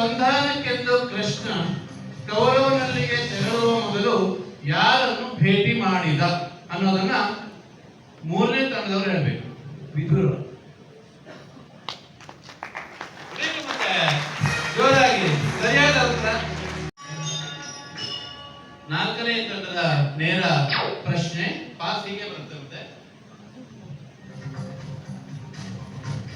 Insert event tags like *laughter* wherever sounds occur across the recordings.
ಸಂಧಾನಕ್ಕೆಂದು ಕೃಷ್ಣ ಕೌರವನಲ್ಲಿಗೆ ತೆರಳುವ ಮೊದಲು ಯಾರನ್ನು ಭೇಟಿ ಮಾಡಿದ ಅನ್ನೋದನ್ನ ಮೂರನೇ ತಂಡದವರು ಹೇಳ್ಬೇಕು. ವಿದುರ ನಾಲ್ಕನೇ ತಂಡದ ನೇರ ಪ್ರಶ್ನೆ ಪಾಸಿಗೆ ಬರ್ತಂತೆ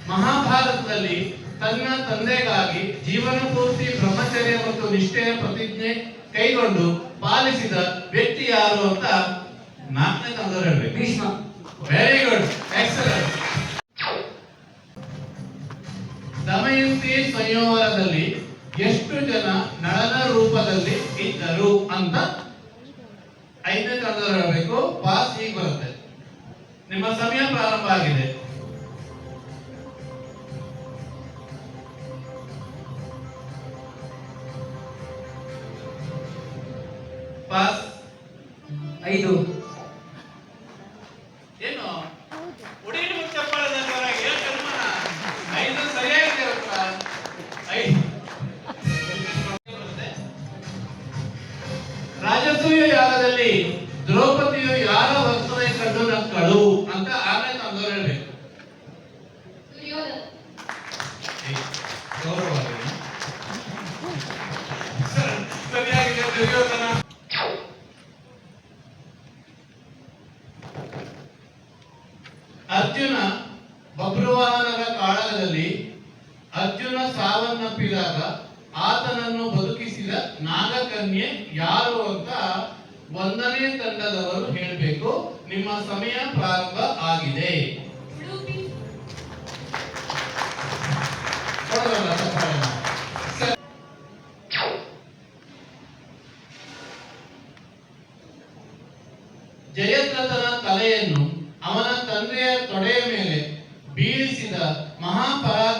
ಮಹಾಭಾರತದಲ್ಲಿ ತನ್ನ ತಂದೆಗಾಗಿ ಜೀವನ ಪೂರ್ತಿ ಬ್ರಹ್ಮಚರ್ಯ ಮತ್ತು ನಿಷ್ಠೆಯ ಪ್ರತಿಜ್ಞೆ ಕೈಗೊಂಡು ಪಾಲಿಸಿದ ವ್ಯಕ್ತಿ ಯಾರು ಅಂತ ನಾಲ್ಕನೇ ತಂದವರು ಹೇಳ್ಬೇಕು. Bhishma. Very good excellent Damayanti ಸಂಯೋವರದಲ್ಲಿ ಎಷ್ಟು ಜನ ನಳನ ರೂಪದಲ್ಲಿ ಇದ್ದರು ಅಂತ ಐದನೇ ತಂದವರು ಹೇಳಬೇಕು. ಪಾಸ್ ಈಗ ಬರುತ್ತೆ. ನಿಮ್ಮ ಸಮಯ ಪ್ರಾರಂಭ ಆಗಿದೆ. ಪಾಸ್ ಐದು. ಏನು? ಕಾಳಗದಲ್ಲಿ ಅರ್ಜುನ ಸಾವನ್ನಪ್ಪಿದಾಗ ಆತನನ್ನು ಬದುಕಿಸಿದ ನಾಗಕನ್ಯೆ ಯಾರು ಅಂತ ಒಂದನೇ ತಂಡದವರು ಹೇಳಬೇಕು. ನಿಮ್ಮ ಸಮಯ ಪ್ರಾರಂಭ ಆಗಿದೆ.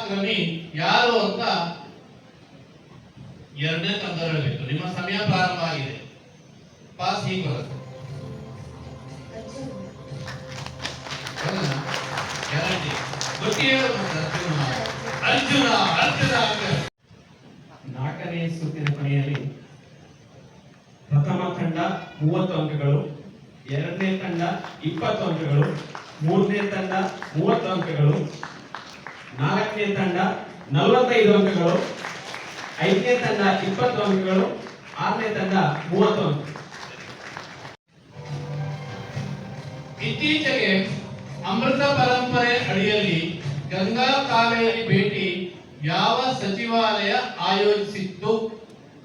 ಮಹಾಪರಾಕ್ರಮಿ ಯಾರು ಅಂತ ಎರಡನೇ ತಂದರಬೇಕು ನಿಮ್ಮ ಸಮಯ ಪ್ರಾರಂಭ ಆಗಿದೆ. ಪಾಸ್ ಹೀಗೆ ಬರುತ್ತೆ ನಾಲ್ಕನೇ ಸುತ್ತಿನ ಕೊನೆಯಲ್ಲಿ ಪ್ರಥಮ ತಂಡ ಮೂವತ್ತು ಅಂಕಗಳು, ಎರಡನೇ ತಂಡ ಇಪ್ಪತ್ತು ಅಂಕಗಳು, ಮೂರನೇ ತಂಡ ಮೂವತ್ತು ಅಂಕಗಳು ನಾಲ್ಕನೇ ತಂಡ ನಲವತ್ತೈದು ಅಂಕಗಳು ಐದನೇ ತಂಡ ಇಪ್ಪತ್ತು ಅಂಕಗಳು ಆರನೇ ತಂಡ ಮೂವತ್ತು ಅಂಕ ಇತ್ತೀಚೆಗೆ ಅಮೃತ ಪರಂಪರೆ ಅಡಿಯಲ್ಲಿ ಗಂಗಾ ಕಾವೇರಿ ಭೇಟಿ ಯಾವ ಸಚಿವಾಲಯ ಆಯೋಜಿಸಿತ್ತು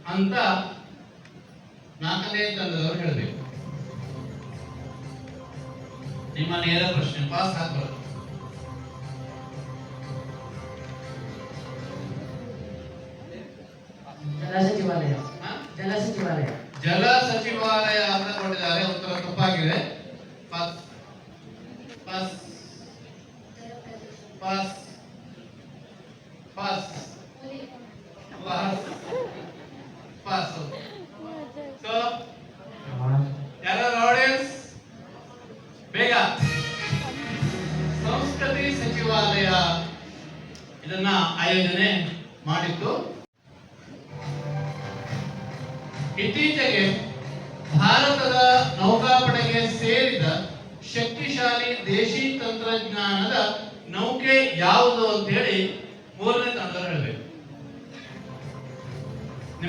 ಅಂತ ನಾಲ್ಕನೇ ತಂಡದವರು ಹೇಳಬೇಕು. ನಿಮ್ಮ ನೇರ ಪ್ರಶ್ನೆ. ಪಾಸ್ ಆಗ್ಬಾರ್ದು. ಜಲ ಸಚಿವಾಲಯ? ಜಲ ಸಚಿವಾಲಯ. ಜಲ ಸಚಿವಾಲಯ ಅಂತ ಕೊಟ್ಟಿದ್ದಾರೆ ಉತ್ತರ ತಪ್ಪಾಗಿದೆ. ಪಾಸ್. ಪಾಸ್. ಪಾಸ್.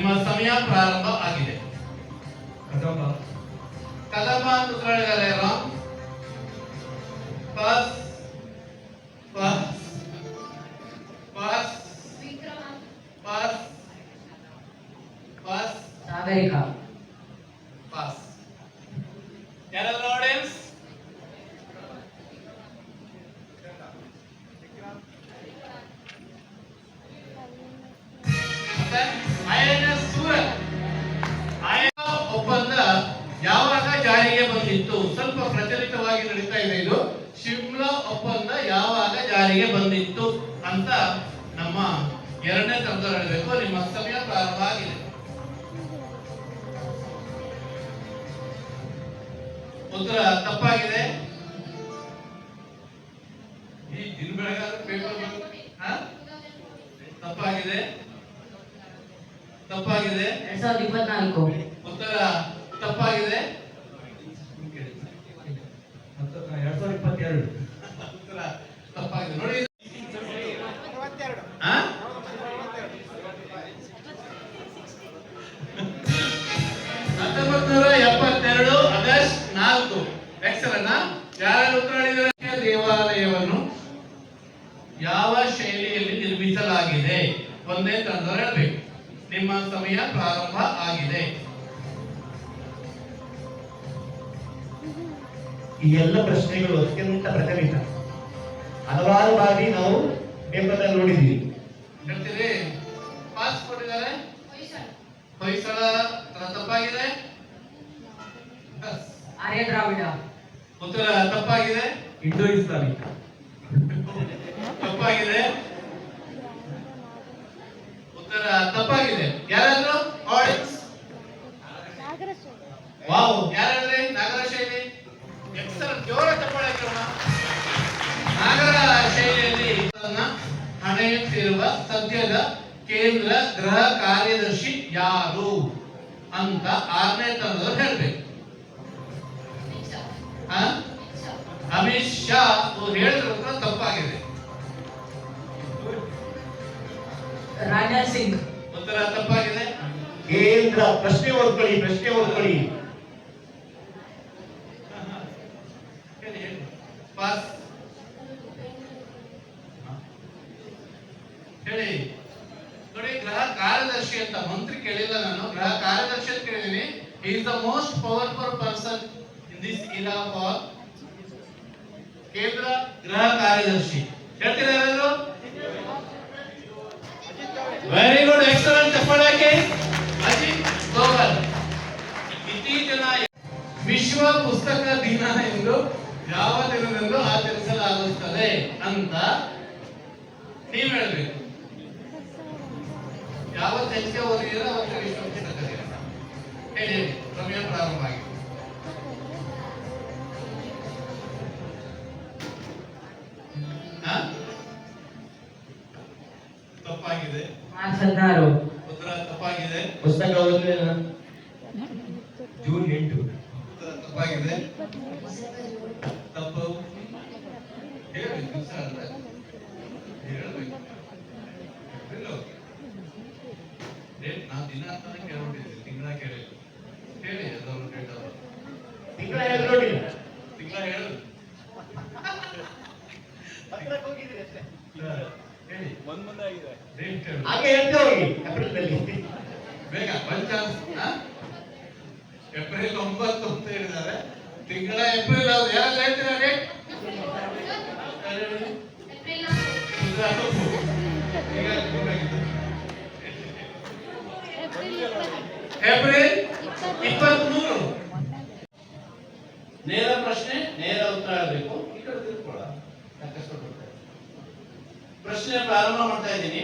ನಿಮ್ಮ ಸಮಯ ಪ್ರಾರಂಭ ಆಗಿದೆ. ಕದಂಬ ಕದಂಬ ಅಂತ ಉತ್ತರ ಹೇಳು ಬಾರಿ ನಾವು ಪೇಪರ್ನಲ್ಲಿ ನೋಡಿದ್ವಿ ಹೇಳ್ತೀವಿ ಪಾಸ್ ಕೊಟ್ಟಿದ್ದಾರೆ? ಹೊಯ್ಸಳ. ತಪ್ಪಾಗಿದೆ. ಆರ್ಯ ದ್ರಾವಿಡ. ಉತ್ತರ ತಪ್ಪಾಗಿದೆ? Indo Islamic. ತಪ್ಪಾಗಿದೆ? ಉತ್ತರ ತಪ್ಪಾಗಿದೆ. ಯಾರಾದ್ರು? Audience wow ಯಾರಾದ್ರೆ? ನಾಗರ ಶೈಲಿ ಎಕ್ಸಲ್ ಜೋರ ತಪ್ಪಾಳೆ. ನಾಗರ ಶೈಲಿಯಲ್ಲಿ ಹಣೆಯುತ್ತಿರುವ ಸದ್ಯದ ಕೇಂದ್ರ ಗೃಹ ಕಾರ್ಯದರ್ಶಿ ಯಾರು ಅಂತ ಆರನೇ ತಂಡದವ್ರು ಹೇಳ್ಬೇಕು. ಅಮಿತ್ ಶಾ ಅವ್ರು ಹೇಳಿದ್ರ ಉತ್ತರ ತಪ್ಪಾಗಿದೆ. ರಾಜಾ ಸಿಂಗ್. ಉತ್ತರ ತಪ್ಪಾಗಿದೆ. ಕೇಂದ್ರ ಪ್ರಶ್ನೆ ಓದ್ಕೊಳ್ಳಿ ಪ್ರಶ್ನೆ ಓದ್ಕೊಳ್ಳಿ ಹೇಳಿ ಹೇಳಿ. ಪಾಸ್. ಹೇಳಿ ನೋಡಿ, ಗ್ರಹ ಕಾರ್ಯದರ್ಶಿ ಅಂತ ಮಂತ್ರಿ ಕೇಳಿಲ್ಲ ನಾನು. ಗ್ರಹ ಕಾರ್ಯದರ್ಶಿ ಅಂತ ಕೇಳಿದೀನಿ is the most powerful person in this era for ಕೇಂದ್ರ ಗೃಹ ಕಾರ್ಯದರ್ಶಿ. ಹೇಳ್ತೀರಾ ಯಾರಾದ್ರು ವೆರಿ ಗುಡ್ ಎಕ್ಸಲೆಂಟ್ ಚಪ್ಪಳಕ್ಕೆ ಅಜಿತ್ ದೋವಲ್. ಇತ್ತೀಚಿನ ವಿಶ್ವ ಪುಸ್ತಕ ದಿನ ಎಂದು ಯಾವ ದಿನದಂದು ಆಚರಿಸಲಾಗುತ್ತದೆ ಅಂತ ನೀವು ಹೇಳ್ಬೇಕು. ಯಾವತ್ತು ಹೆಚ್ಚಿಗೆ ಓದಿದ್ರೆ ಅವತ್ತು ಹೇಳಿ ಸಮಯ ಪ್ರಾರಂಭ ಆಗಿದೆ? ತಪ್ಪಾಗಿದೆ. ತಪ್ಪಾಗಿದೆ. ಪುಸ್ತಕ ಓದಲಿಲ್ಲ ಜೂನ್ ಎಂಟು ಉತ್ತರ ತಪ್ಪಾಗಿದೆ ತಪ್ಪು ಹೇಳಿ ದಿವಸ ಅಲ್ಲ ಹೇಳ್ಬೇಕು ಹೇಳು. ಡೇಟ್ ನಾವು ದಿನ ಅಂತಾನೆ ಕೇಳ್ಬಿಟ್ಟಿದ್ವಿ ತಿಂಗಳ ಕೇಳಿಲ್ಲ ಹೇಳಿ ಅದೊಂದು ಡೇಟ್ ಅದು ತಿಂಗಳ ಹೇಳಿ ನೋಡಿಲ್ಲ ತಿಂಗಳ ಹೇಳು ಹೇಳಿ ಡೇಟ್ ಹೇಳು ಹಾಗೆ ಹೇಳ್ತಾ ಹೋಗಿ. ಏಪ್ರಿಲ್ನಲ್ಲಿ. ಬೇಗ ಪಂಚಾಸ್ ಏಪ್ರಿಲ್ ಒಂಬತ್ತು ಅಂತ ಹೇಳಿದ್ದಾರೆ. ತಿಂಗಳ ಏಪ್ರಿಲ್ ಅದು ಯಾರು ಹೇಳ್ತೀರಾ ಡೇಟ್ ಏಪ್ರಿಲ್ ಏಪ್ರಿಲ್ ಇಪ್ಪತ್ಮೂರು. ನೇರ ಪ್ರಶ್ನೆ ನೇರ ಉತ್ತರ ಹೇಳಬೇಕು ಈ ಕಡೆ ತಿಳ್ಕೊಳ್ಳ ಪ್ರಶ್ನೆ ಪ್ರಾರಂಭ ಮಾಡ್ತಾ ಇದ್ದೀನಿ.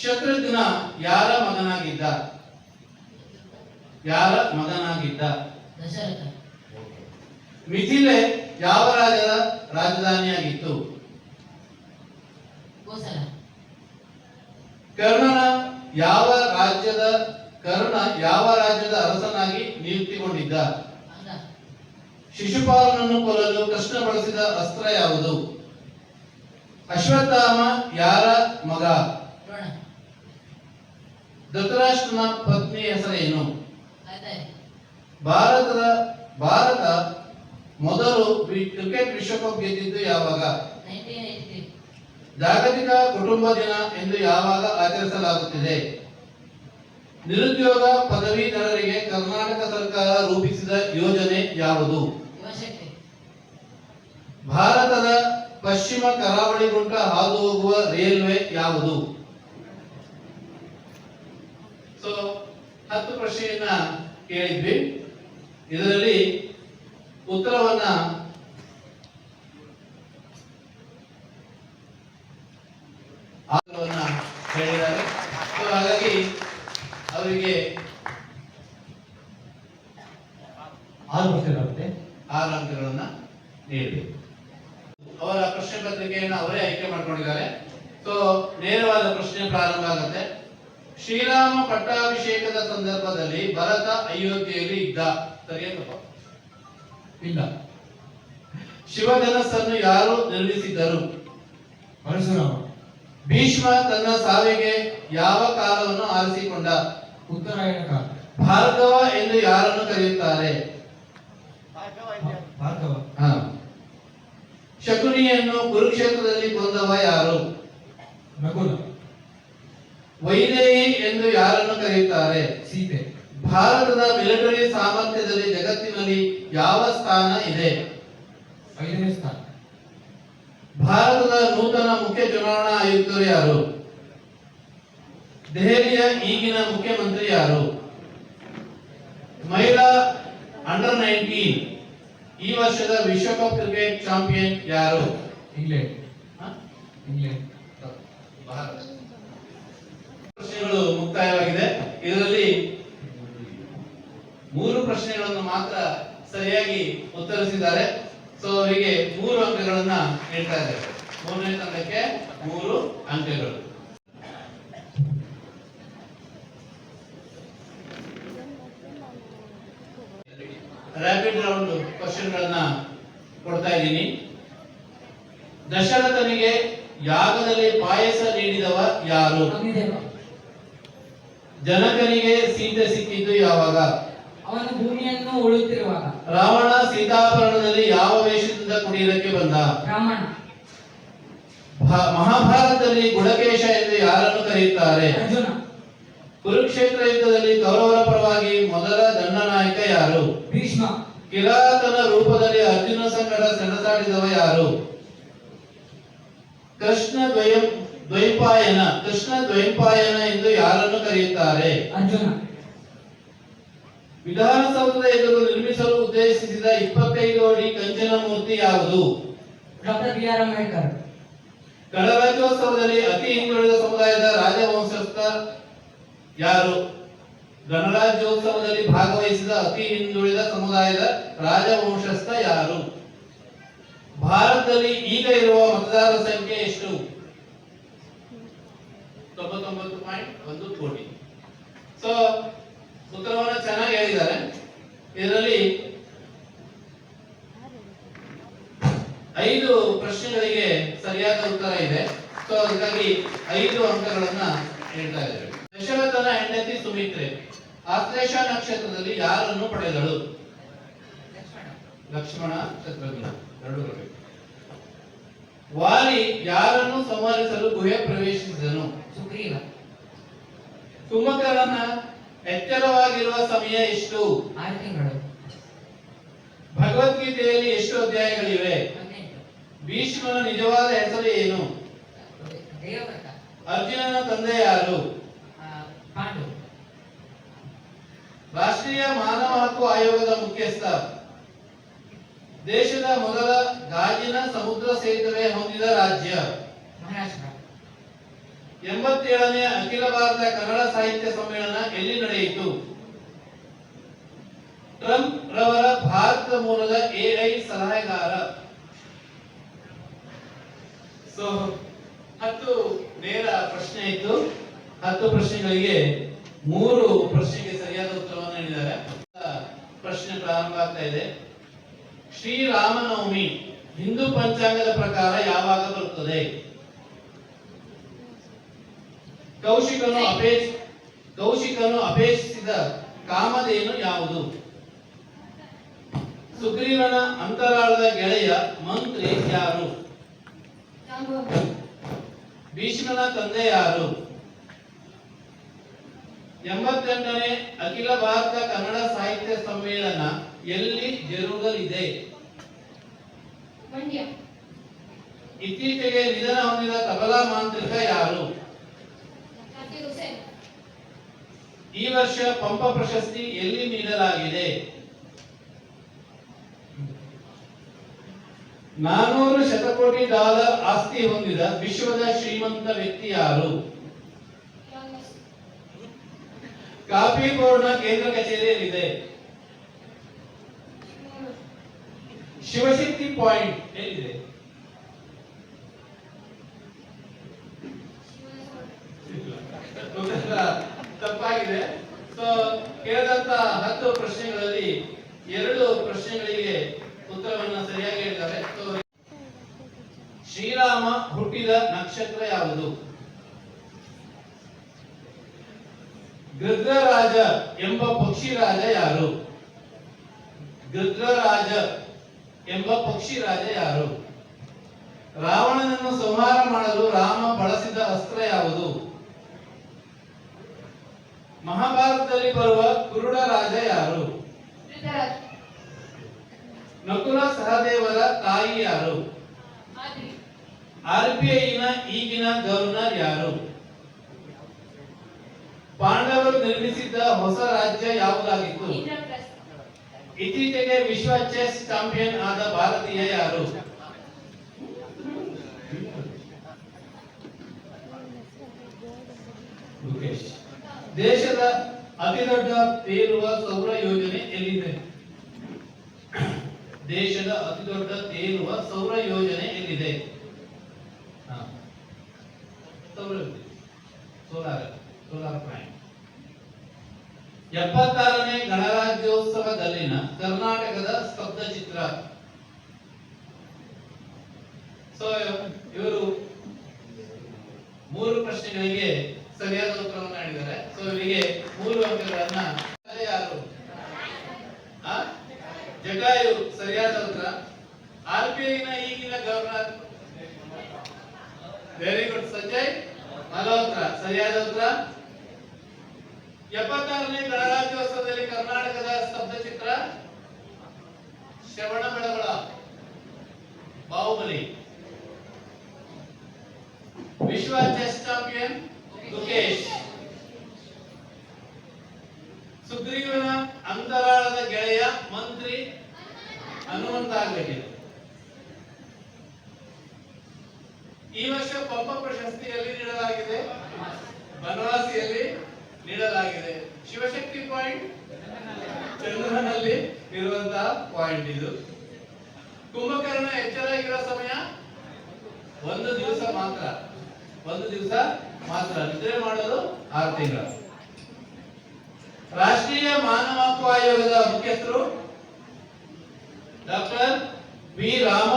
ಶತ್ರುಘ್ನ ಯಾರ ಮಗನಾಗಿದ್ದ? ಯಾರ ಮಗನಾಗಿದ್ದ? ಮಿಥಿಲೆ ಯಾವ ರಾಜರ ರಾಜಧಾನಿಯಾಗಿತ್ತು? ಕರ್ಣನ ಯಾವ ರಾಜ್ಯದ ಕರ್ಣ ಯಾವ ರಾಜ್ಯದ ಅರಸನಾಗಿ ನಿಯುಕ್ತಿಗೊಂಡಿದ್ದ? ಶಿಶುಪಾಲನನ್ನು ಕೊಲ್ಲಲು ಕೃಷ್ಣ ಬಳಸಿದ ಅಸ್ತ್ರ ಯಾವುದು? ಅಶ್ವತ್ಥಾಮ ಯಾರ ಮಗ? ಧೃತರಾಷ್ಟ್ರನ ಪತ್ನಿ ಹೆಸರೇನು? ಭಾರತದ, ಭಾರತ ಮೊದಲು ಕ್ರಿಕೆಟ್ ವಿಶ್ವಕಪ್ ಗೆದ್ದಿದ್ದು ಯಾವಾಗ? ಜಾಗತಿಕ ಕುಟುಂಬ ದಿನ ಎಂದು ಯಾವಾಗ ಆಚರಿಸಲಾಗುತ್ತಿದೆ? ನಿರುದ್ಯೋಗ ಪದವೀಧರರಿಗೆ ಕರ್ನಾಟಕ ಸರ್ಕಾರ ರೂಪಿಸಿದ ಯೋಜನೆ ಯಾವುದು? ಭಾರತದ ಪಶ್ಚಿಮ ಕರಾವಳಿ ಗುಂಟ ಹಾದು ಹೋಗುವ ರೈಲ್ವೆ ಯಾವುದು? ಸೊ ಹತ್ತು ಪ್ರಶ್ನೆಯನ್ನ ಕೇಳಿದ್ವಿ. ಇದರಲ್ಲಿ ಉತ್ತರವನ್ನ ಉತ್ತರವನ್ನ ಹೇಳಿದ್ದಾರೆ ಸೊ ಹಾಗಾಗಿ ಅವರಿಗೆ ಆರು ಪ್ರಶ್ನೆ ಬರುತ್ತೆ ಆರು ಅಂಕಗಳನ್ನ ನೀಡಬೇಕು ಅವರ ಪ್ರಶ್ನೆ ಪತ್ರಿಕೆಯನ್ನು ಅವರೇ ಆಯ್ಕೆ ಮಾಡ್ಕೊಂಡಿದ್ದಾರೆ ಸೊ ನೇರವಾದ ಪ್ರಶ್ನೆ ಪ್ರಾರಂಭ ಆಗುತ್ತೆ ಶ್ರೀರಾಮ ಪಟ್ಟಾಭಿಷೇಕದ ಸಂದರ್ಭದಲ್ಲಿ ಭರತ ಅಯೋಧ್ಯೆಯಲ್ಲಿ ಇದ್ದ. ಸರಿಯಪ್ಪ ಇಲ್ಲ. ಶಿವಧನಸ್ಸನ್ನು ಯಾರು ನಿರ್ಮಿಸಿದ್ದರು? ಪರಶುರಾಮ. ಭೀಷ್ಮ ತನ್ನ ಸಾವಿಗೆ ಯಾವ ಕಾಲವನ್ನು ಆರಿಸಿಕೊಂಡ? ಉತ್ತರಾಯಣ ಕಾಲ. ಭಾರ್ಗವ ಎಂದು ಯಾರನ್ನು ಕರೆಯುತ್ತಾರೆ? ಭಾರ್ಗವ. ಹ. ಶಕುನಿಯನ್ನು ಕುರುಕ್ಷೇತ್ರದಲ್ಲಿ ಕೊಂದವ ಯಾರು? ನಕುಲ. ವೈದೇಹಿ ಎಂದು ಯಾರನ್ನು ಕರೆಯುತ್ತಾರೆ? ಸೀತೆ. ಭಾರತದ ಮಿಲಿಟರಿ ಸಾಮರ್ಥ್ಯದಲ್ಲಿ ಜಗತ್ತಿನಲ್ಲಿ ಯಾವ ಸ್ಥಾನ ಇದೆ? ಐದನೇ ಸ್ಥಾನ. ಭಾರತದ ನೂತನ ಮುಖ್ಯ ಚುನಾವಣಾ ಆಯುಕ್ತರು ಯಾರು? ದೆಹಲಿಯ ಈಗಿನ ಮುಖ್ಯಮಂತ್ರಿ ಯಾರು? ಮಹಿಳಾ ಅಂಡರ್ ನೈನ್ಟೀನ್ ಈ ವರ್ಷದ ವಿಶ್ವಕಪ್ ಕ್ರಿಕೆಟ್ ಚಾಂಪಿಯನ್ ಯಾರು? ಇಂಗ್ಲೆಂಡ್. ಹ? ಇಂಗ್ಲೆಂಡ್ ಭಾರತ ಪ್ರಶ್ನೆಗಳು ಮುಕ್ತಾಯವಾಗಿದೆ. ಇದರಲ್ಲಿ ಮೂರು ಪ್ರಶ್ನೆಗಳನ್ನು ಮಾತ್ರ ಸರಿಯಾಗಿ ಉತ್ತರಿಸಿದ್ದಾರೆ. ಸೊ ಅವರಿಗೆ ಮೂರು ಅಂಕಗಳನ್ನ ನೀಡ್ತಾ ಇದ್ದಾರೆ. ಮೂರನೇ ತಂಡಕ್ಕೆ ಮೂರು ಅಂಕಗಳು. ರ್ಯಾಪಿಡ್ ರೌಂಡ್ ಕ್ವಶನ್ಗಳನ್ನ ಕೊಡ್ತಾ ಇದ್ದೀನಿ. ದಶರಥನಿಗೆ ಯಾಗದಲ್ಲಿ ಪಾಯಸ ನೀಡಿದವ ಯಾರು? ಜನಕನಿಗೆ ಸೀತೆ ಸಿಕ್ಕಿದ್ದು ಯಾವಾಗ? ಅವನು ಭೂಮಿಯನ್ನು ಉಳುತ್ತಿರುವಾಗ. ರಾವಣ ಸೀತಾಪರಣದಲ್ಲಿ ಯಾವ ವೇಷದಿಂದ ಕುಡಿಯಲಕ್ಕೆ ಬಂದ? ಬ್ರಾಹ್ಮಣ ಮಹಾಭಾರತದಲ್ಲಿ ಗುಡಕೇಶ ಎಂದು ಯಾರನ್ನು ಕರೆಯುತ್ತಾರೆ? ಅರ್ಜುನ. ಕುರುಕ್ಷೇತ್ರ ಯುದ್ಧದಲ್ಲಿ ಕೌರವರ ಪರವಾಗಿ ಮೊದಲ ದಂಡನಾಯಕ ಯಾರು? ಭೀಷ್ಮ. ಕಿರಾತನ ರೂಪದಲ್ಲಿ ಅರ್ಜುನ ಸಂಗಡ ಸೆಣಸಾಡಿದವ ಯಾರು? ಕೃಷ್ಣ ದ್ವಯಂ ದ್ವೈಪಾಯನ ಕೃಷ್ಣ ದ್ವೈಪಾಯನ ಎಂದು ಯಾರನ್ನು ಕರೆಯುತ್ತಾರೆ? ಅರ್ಜುನ. ವಿಧಾನಸೌಧದ ಎದುರು ನಿರ್ಮಿಸಲು ಉದ್ದೇಶಿಸಿದ ಇಪ್ಪತ್ತೈದು ಅಡಿ ಕಂಚಿನ ಮೂರ್ತಿ ಯಾವುದು? Doctor B R Ambedkar. ಗಣರಾಜ್ಯೋತ್ಸವದಲ್ಲಿ ಅತಿ ಹಿಂದುಳಿದ ಸಮುದಾಯದ ರಾಜವಂಶಸ್ಥ ಯಾರು? ಗಣರಾಜ್ಯೋತ್ಸವದಲ್ಲಿ ಭಾಗವಹಿಸಿದ ಅತಿ ಹಿಂದುಳಿದ ಸಮುದಾಯದ ರಾಜವಂಶಸ್ಥ ಯಾರು? ಭಾರತದಲ್ಲಿ ಈಗ ಇರುವ ಮತದಾರರ ಸಂಖ್ಯೆ ಎಷ್ಟು? ತೊಂಬತ್ತೊಂಬತ್ತು ಪಾಯಿಂಟ್ ಒಂದು ಕೋಟಿ. ಸೊ ಉತ್ತರವನ್ನು ಚೆನ್ನಾಗಿ ಹೇಳಿದ್ದಾರೆ. ಇದರಲ್ಲಿ ಐದು ಪ್ರಶ್ನೆಗಳಿಗೆ ಸರಿಯಾದ ಉತ್ತರ ಇದೆ. ಸೊ ಅದಕ್ಕಾಗಿ ಐದು ಅಂಕಗಳನ್ನ ಹೇಳ್ತಾ ಇದ್ದೇವೆ. ದಶರಥನ ಹೆಂಡತಿ ಸುಮಿತ್ರೆ ಆಶ್ಲೇಷ ನಕ್ಷತ್ರದಲ್ಲಿ ಯಾರನ್ನು ಪಡೆದಳು? ಲಕ್ಷ್ಮಣ. ಶತ್ರುಘ್ನ. ಎರಡು ವಾಲಿ ಯಾರನ್ನು ಸಂಹರಿಸಲು ಗುಹೆ ಪ್ರವೇಶಿಸಿದನು? ಸುಗ್ರೀವ. ಸುಮಕರನ ಎಚ್ಚರವಾಗಿರುವ ಸಮಯ ಎಷ್ಟು? ಆರು ತಿಂಗಳು. ಭಗವದ್ಗೀತೆಯಲ್ಲಿ ಎಷ್ಟು ಅಧ್ಯಾಯಗಳಿವೆ? ಭೀಷ್ಮನ ನಿಜವಾದ ಹೆಸರು ಏನು? ಅರ್ಜುನನ ತಂದೆ ಯಾರು? ಪಾಂಡು. ರಾಷ್ಟ್ರೀಯ ಮಾನವ ಹಕ್ಕು ಆಯೋಗದ ಮುಖ್ಯಸ್ಥ. ದೇಶದ ಮೊದಲ ಗಾಜಿನ ಸಮುದ್ರ ಸೇತುವೆ ಹೊಂದಿದ ರಾಜ್ಯ. ಮಹಾರಾಷ್ಟ್ರ. ಎಂಬತ್ತೇಳನೇ ಅಖಿಲ ಭಾರತ ಕನ್ನಡ ಸಾಹಿತ್ಯ ಸಮ್ಮೇಳನ ಎಲ್ಲಿ ನಡೆಯಿತು? ಟ್ರಂಪ್ ರವರ ಭಾರತ ಮೂಲದ ಎಐ ಸಲಹೆಗಾರ. ಸೊ ಹತ್ತು ನೇರ ಪ್ರಶ್ನೆ ಇತ್ತು. ಹತ್ತು ಪ್ರಶ್ನೆಗಳಿಗೆ ಮೂರು ಪ್ರಶ್ನೆಗೆ ಸರಿಯಾದ ಉತ್ತರವನ್ನು ನೀಡಿದ್ದಾರೆ. ಪ್ರಶ್ನೆ ಪ್ರಾರಂಭ ಆಗ್ತಾ ಇದೆ. ಶ್ರೀರಾಮನವಮಿ ಹಿಂದೂ ಪಂಚಾಂಗದ ಪ್ರಕಾರ ಯಾವಾಗ ಬರುತ್ತದೆ? ಕೌಶಿಕನು ಅಪೇಕ್ಷ ಕೌಶಿಕನು ಅಪೇಕ್ಷಿಸಿದ ಕಾಮಧೇನು ಯಾವುದು? ಸುಗ್ರೀವನ ಅಂತರಾಳದ ಗೆಳೆಯ ಮಂತ್ರಿ ಯಾರು? ಭೀಷ್ಮನ ತಂದೆ ಯಾರು? ಎಂಬತ್ತೆಂಟನೇ ಅಖಿಲ ಭಾರತ ಕನ್ನಡ ಸಾಹಿತ್ಯ ಸಮ್ಮೇಳನ ಎಲ್ಲಿ ಜರುಗಲಿದೆ? ಇದೆ ಇತ್ತೀಚೆಗೆ ನಿಧನ ಹೊಂದಿದ ತಬಲಾ ಮಾಂತ್ರಿಕ ಯಾರು? ಈ ವರ್ಷ ಪಂಪ ಪ್ರಶಸ್ತಿ ಎಲ್ಲಿ ನೀಡಲಾಗಿದೆ? ನಾನೂರು ಶತಕೋಟಿ ಡಾಲರ್ ಆಸ್ತಿ ಹೊಂದಿದ ವಿಶ್ವದ ಶ್ರೀಮಂತ ವ್ಯಕ್ತಿ ಯಾರು? ಕಾಫಿ ಬೋರ್ಡ್ನ ಕೇಂದ್ರ ಕಚೇರಿಯಲ್ಲಿದೆ. ಶಿವಶಕ್ತಿ ಪಾಯಿಂಟ್. ಎಲ್ಲಿದೆ? *laughs* ತಪ್ಪಾಗಿದೆ. ಸೊ ಕೇಳಿದಂತ ಹತ್ತು ಪ್ರಶ್ನೆಗಳಲ್ಲಿ ಎರಡು ಪ್ರಶ್ನೆಗಳಿಗೆ ಉತ್ತರವನ್ನ ಸರಿಯಾಗಿ ಹೇಳ್ತಾರೆ. ಶ್ರೀರಾಮ ಹುಟ್ಟಿದ ನಕ್ಷತ್ರ ಯಾವುದು? ಗೃದ್ರರಾಜ ಎಂಬ ಪಕ್ಷಿರಾಜ ಯಾರು? ಗೃಧ್ರರಾಜ ಎಂಬ ಪಕ್ಷಿ ರಾಜ ಯಾರು? ರಾವಣನನ್ನು ಸಂಹಾರ ಮಾಡಲು ರಾಮ ಬಳಸಿದ ಅಸ್ತ್ರ ಯಾವುದು? ಮಹಾಭಾರತದಲ್ಲಿ ಬರುವ ಕುರುಡ ರಾಜ ಯಾರು? ನಕುಲ ಸಹದೇವರ ತಾಯಿ ಯಾರು? ಆರ್ಬಿಐನ ಈಗಿನ ಗವರ್ನರ್ ಯಾರು? ಪಾಂಡವರು ನಿರ್ಮಿಸಿದ್ದ ಹೊಸ ರಾಜ್ಯ ಯಾವುದಾಗಿತ್ತು? ಇತ್ತೀಚೆಗೆ ವಿಶ್ವ ಚೆಸ್ ಚಾಂಪಿಯನ್ ಆದ ಭಾರತೀಯ ಯಾರು? ದೇಶದ ಅತಿದೊಡ್ಡ ತೇಲುವ ಸೌರ ಯೋಜನೆ ಎಲ್ಲಿದೆ? ದೇಶದ ಅತಿದೊಡ್ಡ ತೇಲುವ ಸೌರ ಯೋಜನೆ ಎಲ್ಲಿದೆ. ಸೌರ ಸೋಲಾರ್. ಸೋಲಾರ್ ಎಪ್ಪತ್ತಾರನೇ ಗಣರಾಜ್ಯೋತ್ಸವದಲ್ಲಿನ ಕರ್ನಾಟಕದ ಸ್ತಬ್ಧ ಚಿತ್ರ. ಸೊ ಇವರು ಮೂರು ಪ್ರಶ್ನೆಗಳಿಗೆ ಸರಿಯಾದ ಉತ್ತರವನ್ನು ನೀಡಿದ್ದಾರೆ. ಸೊ ಇವರಿಗೆ ಮೂರು ಅಂಕಗಳನ್ನ ಯಾರು? ಜಟಾಯು, ಸರಿಯಾದ ಉತ್ತರ. ಆರ್ ಬಿ ಈಗಿನ governor very good Sanjay. Malhotra, ಸರಿಯಾದ ಉತ್ತರ. ಎಪ್ಪತ್ತಾರನೇ ಗಣರಾಜ್ಯೋತ್ಸವದಲ್ಲಿ ಕರ್ನಾಟಕದ ಸ್ತಬ್ಧ ಚಿತ್ರ ಶ್ರವಣ ಬೆಳಗೊಳ ಬಾಹುಬಲಿ. ವಿಶ್ವ ಚೆಸ್ ಚಾಂಪಿಯನ್ ಮುಖೇಶ್ ಸುಗ್ರೀವನ ಅಂತರಾಳದ ಗೆಳೆಯ ಮಂತ್ರಿ ಆಗಲಿ ಈ ವರ್ಷ ಪಂಪ ಪ್ರಶಸ್ತಿಯಲ್ಲಿ ನೀಡಲಾಗಿದೆ. ಬನವಾಸಿಯಲ್ಲಿ ನೀಡಲಾಗಿದೆ. ಶಿವಶಕ್ತಿ ಪಾಯಿಂಟ್ ಚಂದ್ರನಲ್ಲಿ ಇರುವಂತಹ ಪಾಯಿಂಟ್ ಇದು. ಕುಂಭಕರ್ಣ ಎಚ್ಚರ ಇರೋ ಸಮಯ? ಒಂದು ದಿವಸ ಮಾತ್ರ. ಒಂದು ದಿವಸ ಮಾತ್ರ. ನಿದ್ರೆ ಮಾಡಲು ಆರು ತಿಂಗಳು. ರಾಷ್ಟ್ರೀಯ ಮಾನವ ಹಕ್ಕು ಆಯೋಗದ ಮುಖ್ಯಸ್ಥರು ಡಾಕ್ಟರ್ ವಿ. ರಾಮ